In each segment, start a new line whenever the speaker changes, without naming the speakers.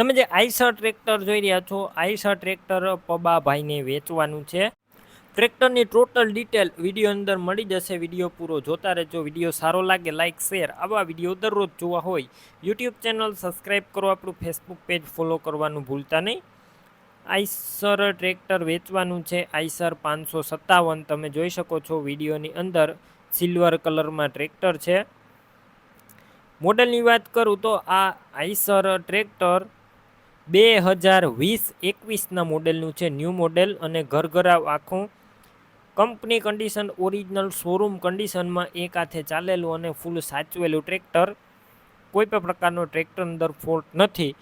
તમે જે Eicher tractor જોઈ રહ્યા છો આઈસર ટ્રેક્ટર પબાભાઈને વેચવાનું છે. ટ્રેક્ટરની ટોટલ ડિટેલ વીડિયો અંદર મળી જશે, વીડિયો પૂરો જોતા રહેજો. વીડિયો સારો લાગે લાઇક શેર, આવા વીડિયો દરરોજ જોવા હોય, યુટ્યુબ ચેનલ સબસ્ક્રાઈબ કરો, આપણું ફેસબુક પેજ ફોલો કરવાનું ભૂલતા નહીં. આઈસર ટ્રેક્ટર વેચવાનું છે આઈસર પાંચસો સત્તાવન તમે જોઈ શકો છો, વિડીયોની અંદર સિલ્વર કલરમાં ટ્રેક્ટર છે. મોડલની વાત કરું તો આ આઈસર ટ્રેક્ટર બે હજાર વીસ એકવીસના મોડેલનું છે ન્યૂ મોડેલ અને ઘરઘરાવ આખું. કંપની કન્ડિશન ઓરિજિનલ શોરૂમ કન્ડિશનમાં એક હાથે ચાલેલું અને ફૂલ સાચવેલું ટ્રેક્ટર. કોઈ પણ પ્રકારનો ટ્રેક્ટર અંદર ફોલ્ટ નથી.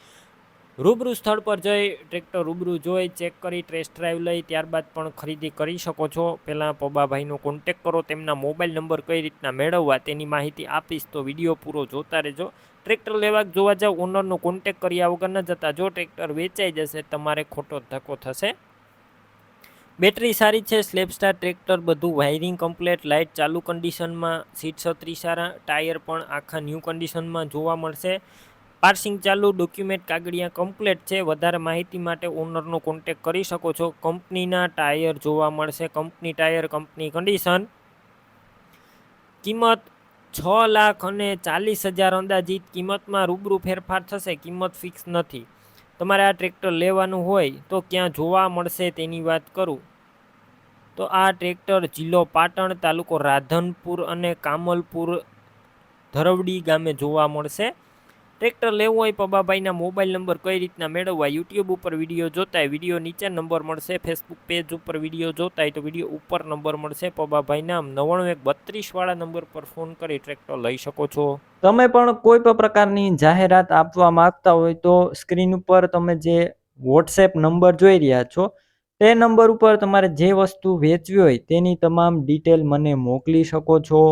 રૂબરૂ સ્થળ પર જઈ ટ્રેક્ટર રૂબરૂ જોઈ, ચેક કરી, ટેસ્ટ ડ્રાઈવ લઈ, ત્યારબાદ પણ ખરીદી કરી શકો છો. પહેલાં પબાભાઈનો કોન્ટેક કરો, તેમના મોબાઈલ નંબર કઈ રીતના મેળવવા તેની માહિતી આપીશ. તો વીડિયો પૂરો જોતા રહેજો. ટ્રેક્ટર લેવા જોવા જાવ ઓનરનો કોન્ટેક કર્યા વગર ન જતા જો ટ્રેક્ટર વેચાઈ જશે, તમારે ખોટો ધક્કો થશે. બેટરી સારી છે સ્લેપસ્ટાર ટ્રેક્ટર, બધું વાયરિંગ કમ્પ્લેટ લાઇટ ચાલુ કન્ડિશનમાં સીટ છત્રી સારા, ટાયર પણ આખા ન્યૂ કન્ડિશનમાં જોવા મળશે. પાર્સિંગ ચાલુ, ડોક્યુમેન્ટ કાગળિયા કમ્પ્લેટ છે. વધારે માહિતી માટે ઓનરનો કોન્ટેક કરી શકો છો. કંપનીના ટાયર જોવા મળશે. કંપની ટાયર, કંપની કન્ડિશન કિંમત છ લાખ અને ચાલીસ હજાર અંદાજિત. કિંમતમાં રૂબરૂ ફેરફાર થશે. કિંમત ફિક્સ નથી. તમારે આ ટ્રેક્ટર લેવાનું હોય તો ક્યાં જોવા મળશે તેની વાત કરું. તો આ ટ્રેક્ટર જિલ્લો પાટણ, તાલુકો રાધનપુર અને કામલપુર ધરવડી ગામે જોવા મળશે. ટ્રેક્ટર લેવું હોય પબાભાઈના મોબાઈલ નંબર કઈ રીતના મેળવવા યુટ્યુબ ઉપર વીડિયો જોતા હોય, વીડિયો નીચે નંબર મળશે ફેસબુક પેજ ઉપર વીડિયો જોતા હોય તો વીડિયો ઉપર નંબર મળશે પબાભાઈના નવ્વાણું એક બત્રીસવાળા નંબર પર ફોન કરી ટ્રેક્ટર લઈ શકો છો.
તમે પણ કોઈ પણ પ્રકારની જાહેરાત આપવા માંગતા હોય તો સ્ક્રીન ઉપર તમે જે વોટ્સએપ નંબર જોઈ રહ્યા છો, તે નંબર ઉપર તમારે જે વસ્તુ વેચવી હોય તેની તમામ ડિટેલ મને મોકલી શકો છો.